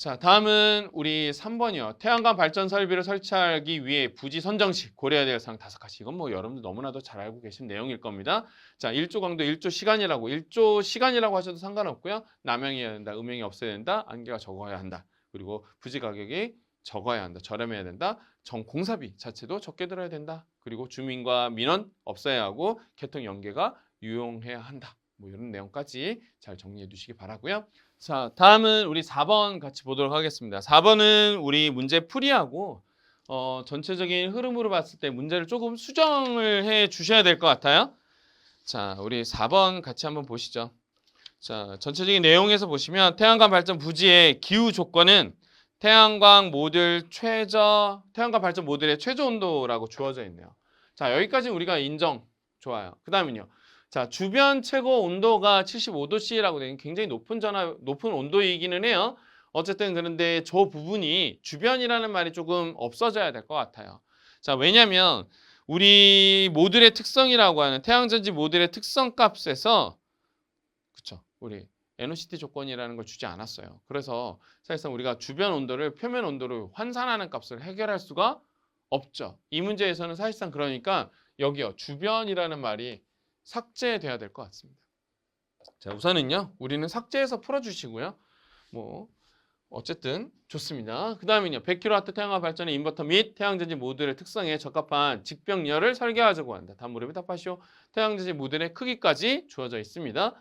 자, 다음은 우리 3번이요. 태양광 발전 설비를 설치하기 위해 부지 선정 시 고려해야 될 사항 다섯 가지. 이건 뭐 여러분들 너무나도 잘 알고 계신 내용일 겁니다. 자, 1조 강도 1조 시간이라고 1조 시간이라고 하셔도 상관없고요. 남용해야 된다. 음용이 없어야 된다. 안개가 적어야 한다. 그리고 부지 가격이 적어야 한다. 저렴해야 된다. 정 공사비 자체도 적게 들어야 된다. 그리고 주민과 민원 없어야 하고 개통 연계가 유용해야 한다. 뭐 이런 내용까지 잘 정리해 두시기 바라고요. 자, 다음은 우리 4번 같이 보도록 하겠습니다. 4번은 우리 문제 풀이하고 어, 전체적인 흐름으로 봤을 때 문제를 조금 수정을 해 주셔야 될 것 같아요. 자, 우리 4번 같이 한번 보시죠. 자, 전체적인 내용에서 보시면 태양광 발전 부지의 기후 조건은 태양광 모듈 최저 태양광 발전 모듈의 최저 온도라고 주어져 있네요. 자, 여기까지 우리가 인정 좋아요. 그다음은요. 자, 주변 최고 온도가 75도씨라고 되는 굉장히 높은 전화 높은 온도이기는 해요. 어쨌든 그런데 저 부분이 주변이라는 말이 조금 없어져야 될 것 같아요. 자, 왜냐면 우리 모듈의 특성이라고 하는 태양전지 모듈의 특성 값에서 그쵸 우리 NOCT 조건이라는 걸 주지 않았어요. 그래서 사실상 우리가 주변 온도를 표면 온도로 환산하는 값을 해결할 수가 없죠. 이 문제에서는 사실상 그러니까 여기요 주변이라는 말이 삭제돼야 될 것 같습니다. 자 우선은요 우리는 삭제해서 풀어주시고요. 뭐 어쨌든 좋습니다. 그 다음은요 100kW 태양광 발전의 인버터 및 태양전지 모듈의 특성에 적합한 직병열을 설계하자고 한다. 물음에 답하시오. 태양전지 모듈의 크기까지 주어져 있습니다.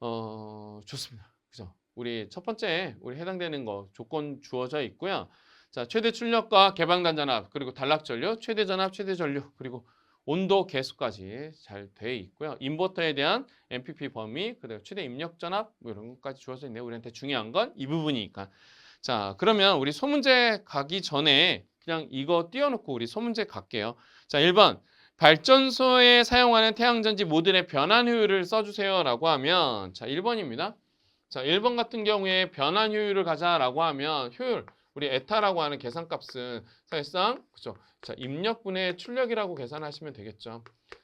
어 좋습니다. 그죠? 우리 첫 번째 우리 해당되는 거 조건 주어져 있고요. 자 최대 출력과 개방단 전압 그리고 단락 전류, 최대 전압, 최대 전류 그리고 온도 계수까지 잘 돼 있고요. 인버터에 대한 MPP 범위, 그리고 최대 입력 전압 뭐 이런 것까지 주어져 있네요. 우리한테 중요한 건 이 부분이니까. 자, 그러면 우리 소문제 가기 전에 그냥 이거 띄워놓고 우리 소문제 갈게요. 자, 1번 발전소에 사용하는 태양전지 모듈의 변환 효율을 써주세요라고 하면 자, 1번입니다. 자, 1번 같은 경우에 변환 효율을 가자라고 하면 효율 우리 에타라고 하는 계산값은 사실상 그죠? 자, 입력분의 출력이라고 계산하시면 되겠죠.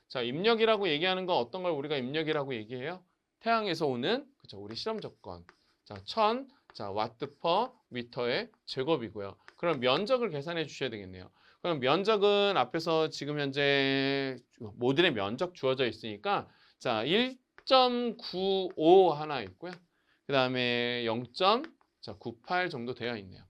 자, 입력이라고 얘기하는 건 어떤 걸 우리가 입력이라고 얘기해요? 태양에서 오는 그죠? 우리 실험 조건. 자, 1000 자, 와트 퍼 미터의 제곱이고요. 그럼 면적을 계산해 주셔야 되겠네요. 그럼 면적은 앞에서 지금 현재 모듈의 면적 주어져 있으니까 자, 1.95 하나 있고요. 그 다음에 0.98 정도 되어 있네요.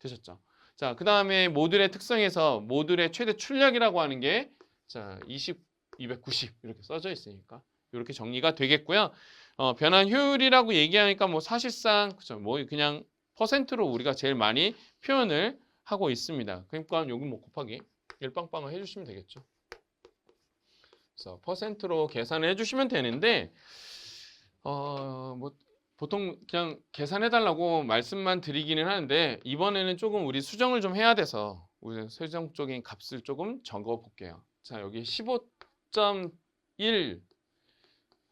되셨죠? 자, 그 다음에 모듈의 특성에서 모듈의 최대 출력이라고 하는 게 자, 20 290 이렇게 써져 있으니까 이렇게 정리가 되겠고요. 어, 변환 효율이라고 얘기하니까 뭐 사실상 그죠? 뭐 그냥 퍼센트로 우리가 제일 많이 표현을 하고 있습니다. 그러니까 여기 뭐 곱하기 1빵빵을 해주시면 되겠죠. 그래서 퍼센트로 계산을 해주시면 되는데 어, 뭐 보통 그냥 계산해 달라고 말씀만 드리기는 하는데 이번에는 조금 우리 수정을 좀 해야 돼서 우리 수정적인 값을 조금 적어 볼게요. 자 여기 15.1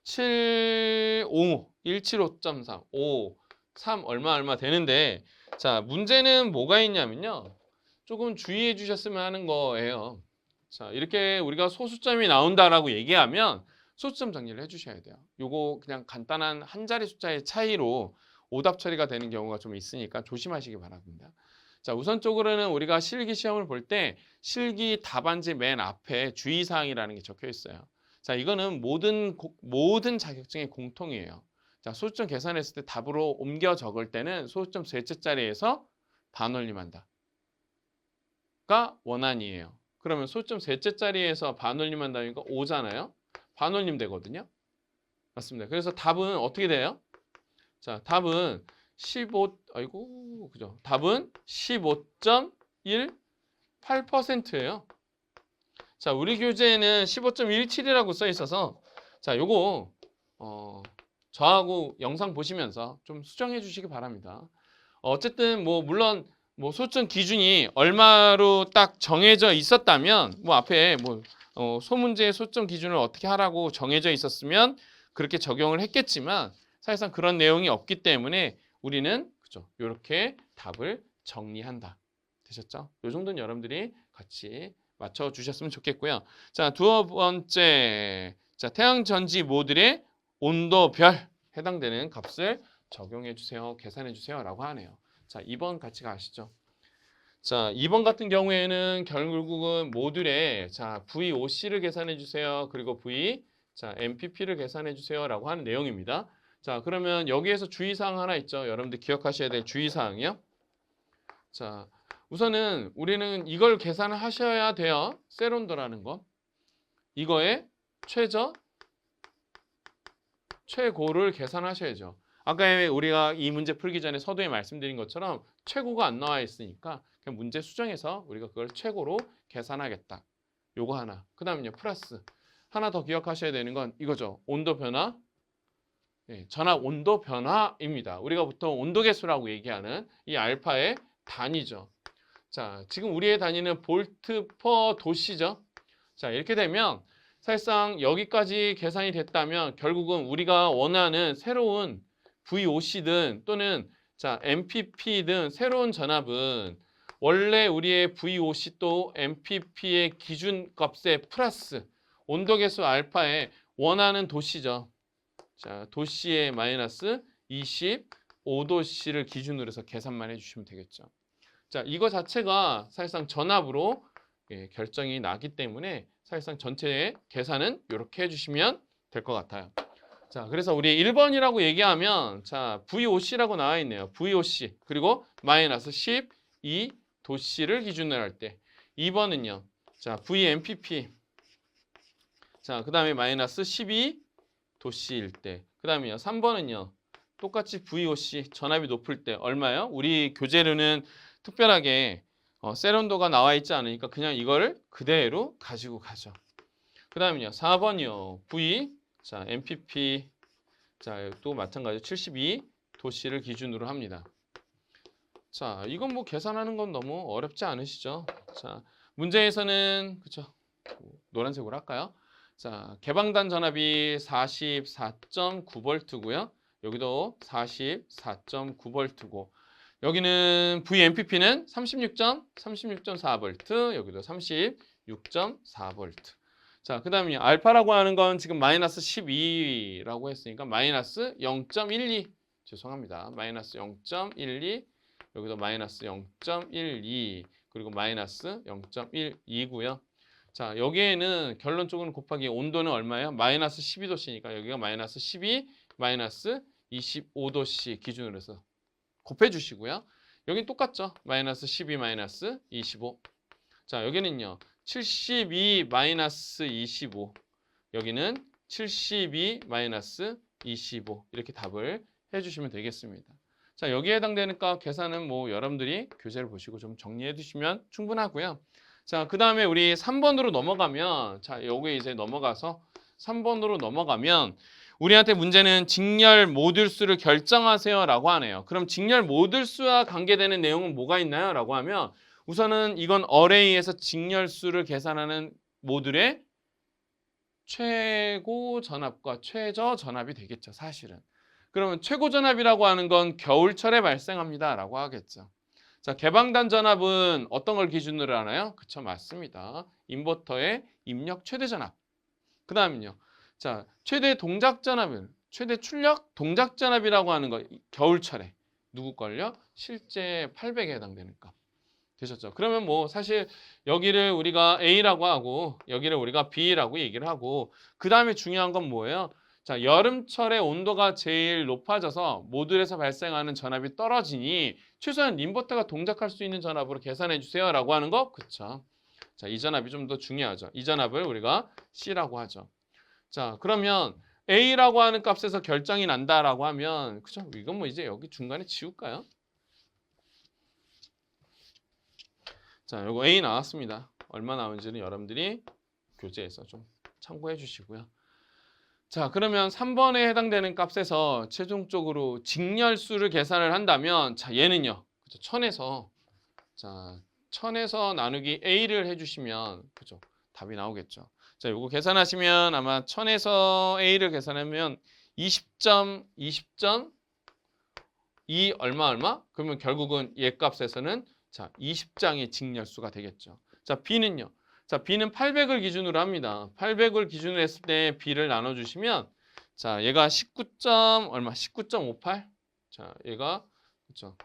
755 175.3 5 3 얼마 얼마 되는데 자 문제는 뭐가 있냐면요 조금 주의해 주셨으면 하는 거예요 자 이렇게 우리가 소수점이 나온다라고 얘기하면 소수점 정리를 해주셔야 돼요 요거 그냥 간단한 한 자리 숫자의 차이로 오답 처리가 되는 경우가 좀 있으니까 조심하시기 바랍니다 자 우선적으로는 우리가 실기 시험을 볼 때 실기 답안지 맨 앞에 주의사항이라는 게 적혀 있어요 자, 이거는 모든 고- 모든 자격증의 공통이에요. 자, 소수점 계산했을 때 답으로 옮겨 적을 때는 소수점 셋째 자리에서 반올림한다. 가 원안이에요. 그러면 소수점 셋째 자리에서 반올림한다니까 5잖아요. 반올림 되거든요. 맞습니다. 그래서 답은 어떻게 돼요? 자, 답은 15 아이고 그죠? 답은 15.18%예요. 자, 우리 교재에는 15.17이라고 써 있어서 자, 요거 어, 저하고 영상 보시면서 좀 수정해 주시기 바랍니다. 어, 어쨌든 뭐 물론 뭐 소점 기준이 얼마로 딱 정해져 있었다면 뭐 앞에 뭐 어, 소문제의 소점 기준을 어떻게 하라고 정해져 있었으면 그렇게 적용을 했겠지만 사실상 그런 내용이 없기 때문에 우리는 그죠 이렇게 답을 정리한다 되셨죠? 요 정도는 여러분들이 같이 맞춰 주셨으면 좋겠고요. 자, 두 번째. 자, 태양 전지 모듈의 온도별 해당되는 값을 적용해 주세요. 계산해 주세요라고 하네요. 자, 2번 같이 가시죠. 자, 2번 같은 경우에는 결국은 모듈에 자, VOC를 계산해 주세요. 그리고 V 자, MPP를 계산해 주세요라고 하는 내용입니다. 자, 그러면 여기에서 주의사항 하나 있죠. 여러분들 기억하셔야 될 주의사항이요. 자, 우선은 우리는 이걸 계산을 하셔야 돼요. 세론도라는 거. 이거의 최저, 최고를 계산하셔야죠. 아까 우리가 이 문제 풀기 전에 서두에 말씀드린 것처럼 최고가 안 나와 있으니까 그냥 문제 수정해서 우리가 그걸 최고로 계산하겠다. 요거 하나. 그 다음은요. 플러스. 하나 더 기억하셔야 되는 건 이거죠. 온도 변화. 예, 전압 온도 변화입니다. 우리가 보통 온도 계수라고 얘기하는 이 알파의 단위죠. 자, 지금 우리의 단위는 볼트 퍼 도시죠. 자, 이렇게 되면 사실상 여기까지 계산이 됐다면 결국은 우리가 원하는 새로운 VOC든 또는 자, MPP든 새로운 전압은 원래 우리의 VOC 또 MPP의 기준 값에 플러스 온도계수 알파의 원하는 도시죠. 자, 도시의 마이너스 25도씨를 기준으로 해서 계산만 해주시면 되겠죠. 자, 이거 자체가 사실상 전압으로 예, 결정이 나기 때문에 사실상 전체의 계산은 이렇게 해주시면 될 것 같아요. 자, 그래서 우리 1번이라고 얘기하면 자, VOC라고 나와 있네요. VOC 그리고 마이너스 12 도씨를 기준으로 할 때 2번은요. 자, VMPP 자, 그 다음에 마이너스 12 도씨일 때 그 다음에요. 3번은요. 똑같이 VOC 전압이 높을 때 얼마요? 우리 교재로는 특별하게 어, 세론도가 나와 있지 않으니까 그냥 이거를 그대로 가지고 가죠. 그 다음에요. 4번이요. V 자 MPP 자 또 마찬가지로 72 도시를 기준으로 합니다. 자 이건 뭐 계산하는 건 너무 어렵지 않으시죠? 자 문제에서는 그쵸 노란색으로 할까요? 자 개방단 전압이 44.9V고요. 여기도 44.9V고 여기는 VMPP는 36.36.4V 여기도 36.4V 자, 그 다음에 알파라고 하는 건 지금 마이너스 12라고 했으니까 마이너스 0.12 죄송합니다. 마이너스 0.12 여기도 마이너스 0.12 그리고 마이너스 0.12고요. 자, 여기에는 결론적으로 곱하기 온도는 얼마예요? 마이너스 12도씨니까 여기가 마이너스 12 마이너스 25도씨 기준으로 해서 곱해 주시고요. 여긴 똑같죠? 마이너스 12 마이너스 25. 자, 여기는요. 72 마이너스 25 여기는 72 마이너스 25 이렇게 답을 해주시면 되겠습니다. 자 여기에 해당되는 값 계산은 뭐 여러분들이 교재를 보시고 좀 정리해 두시면 충분하고요. 자 그 다음에 우리 3번으로 넘어가면 자 여기 이제 넘어가서 3번으로 넘어가면 우리한테 문제는 직렬 모듈 수를 결정하세요 라고 하네요. 그럼 직렬 모듈 수와 관계되는 내용은 뭐가 있나요? 라고 하면 우선은 이건 어레이에서 직렬수를 계산하는 모듈의 최고 전압과 최저 전압이 되겠죠. 사실은. 그러면 최고 전압이라고 하는 건 겨울철에 발생합니다. 라고 하겠죠. 자, 개방단 전압은 어떤 걸 기준으로 하나요? 그쵸, 맞습니다. 인버터의 입력 최대 전압. 그 다음은요. 자, 최대 동작 전압은 최대 출력 동작 전압이라고 하는 거 겨울철에 누구 걸요? 실제 800에 해당되는 값. 되셨죠? 그러면 뭐 사실 여기를 우리가 A라고 하고 여기를 우리가 B라고 얘기를 하고 그 다음에 중요한 건 뭐예요? 자 여름철에 온도가 제일 높아져서 모듈에서 발생하는 전압이 떨어지니 최소한 인버터가 동작할 수 있는 전압으로 계산해 주세요 라고 하는 거 그쵸? 자이 전압이 좀 더 중요하죠. 이 전압을 우리가 C라고 하죠. 자 그러면 A라고 하는 값에서 결정이 난다라고 하면 그죠? 이건 뭐 이제 여기 중간에 지울까요? 자, 요거 A 나왔습니다. 얼마 나오는지는 여러분들이 교재에서 좀 참고해 주시고요. 자, 그러면 3번에 해당되는 값에서 최종적으로 직렬수를 계산을 한다면 자, 얘는요. 그죠? 1000에서 자, 1000에서 나누기 A를 해 주시면 그죠? 답이 나오겠죠. 자, 요거 계산하시면 아마 1000에서 A를 계산하면 20점 20점 2 얼마 얼마? 그러면 결국은 얘 값에서는 자, 20장의 직렬수가 되겠죠. 자, B는요. 자, B는 800을 기준으로 합니다. 800을 기준으로 했을 때 B를 나눠 주시면 자, 얘가 19. 얼마? 19.58. 자, 얘가 그렇죠.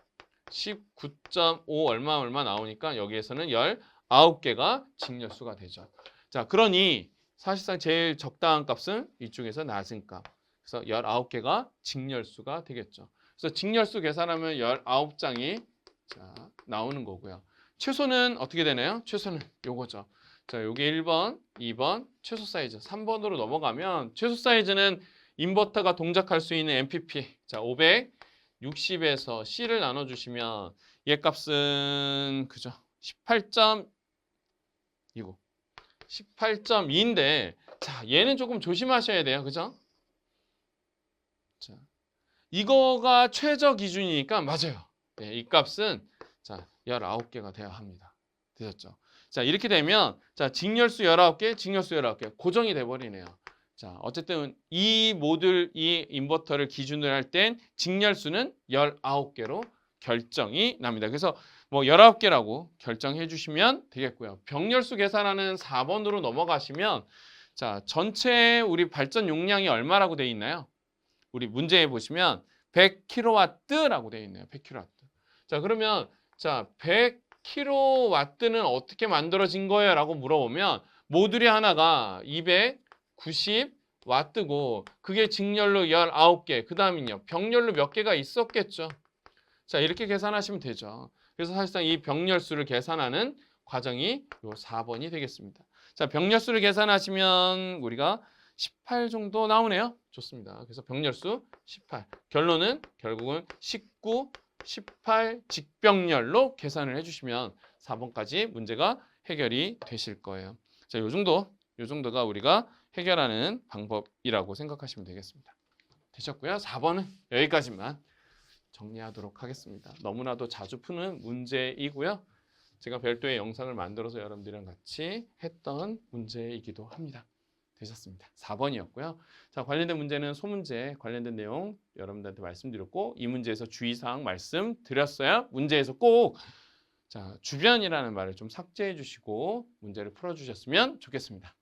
19.5 얼마 얼마 나오니까 여기에서는 19개가 직렬수가 되죠. 자, 그러니 사실상 제일 적당한 값은 이쪽에서 낮은 값. 그래서 19개가 직렬수가 되겠죠. 그래서 직렬수 계산하면 19장이 자, 나오는 거고요. 최소는 어떻게 되나요? 최소는 요거죠. 자, 요게 1번, 2번, 최소 사이즈 3번으로 넘어가면 최소 사이즈는 인버터가 동작할 수 있는 MPP. 자, 560에서 C를 나눠 주시면 얘 값은 그죠? 18점 이거 18.2인데 자, 얘는 조금 조심하셔야 돼요. 그죠? 자. 이거가 최저 기준이니까 맞아요. 네, 이 값은 자, 19개가 돼야 합니다. 되셨죠? 자, 이렇게 되면 자, 직렬수 19개, 직렬수 19개 고정이 돼 버리네요. 자, 어쨌든 이 모듈 이 인버터를 기준으로 할 땐 직렬수는 19개로 결정이 납니다. 그래서 뭐 19개라고 결정해 주시면 되겠고요. 병렬수 계산하는 4번으로 넘어가시면 자, 전체 우리 발전 용량이 얼마라고 돼 있나요? 우리 문제에 보시면 100kW라고 돼 있네요. 100kW. 자, 그러면 자, 100kW는 어떻게 만들어진 거예요? 라고 물어보면 모듈이 하나가 290W고 그게 직렬로 19개, 그 다음은요. 병렬로 몇 개가 있었겠죠. 자, 이렇게 계산하시면 되죠. 그래서 사실상 이 병렬수를 계산하는 과정이 요 4번이 되겠습니다. 자, 병렬수를 계산하시면 우리가 18 정도 나오네요. 좋습니다. 그래서 병렬수 18. 결론은 결국은 19, 18 직병렬로 계산을 해주시면 4번까지 문제가 해결이 되실 거예요. 자, 요 정도, 요 정도가 우리가 해결하는 방법이라고 생각하시면 되겠습니다. 되셨고요. 4번은 여기까지만 정리하도록 하겠습니다. 너무나도 자주 푸는 문제이고요. 제가 별도의 영상을 만들어서 여러분들이랑 같이 했던 문제이기도 합니다. 되셨습니다. 4번이었고요. 자, 관련된 문제는 소문제 관련된 내용 여러분들한테 말씀드렸고 이 문제에서 주의사항 말씀드렸어요. 문제에서 꼭 자, 주변이라는 말을 좀 삭제해 주시고 문제를 풀어 주셨으면 좋겠습니다.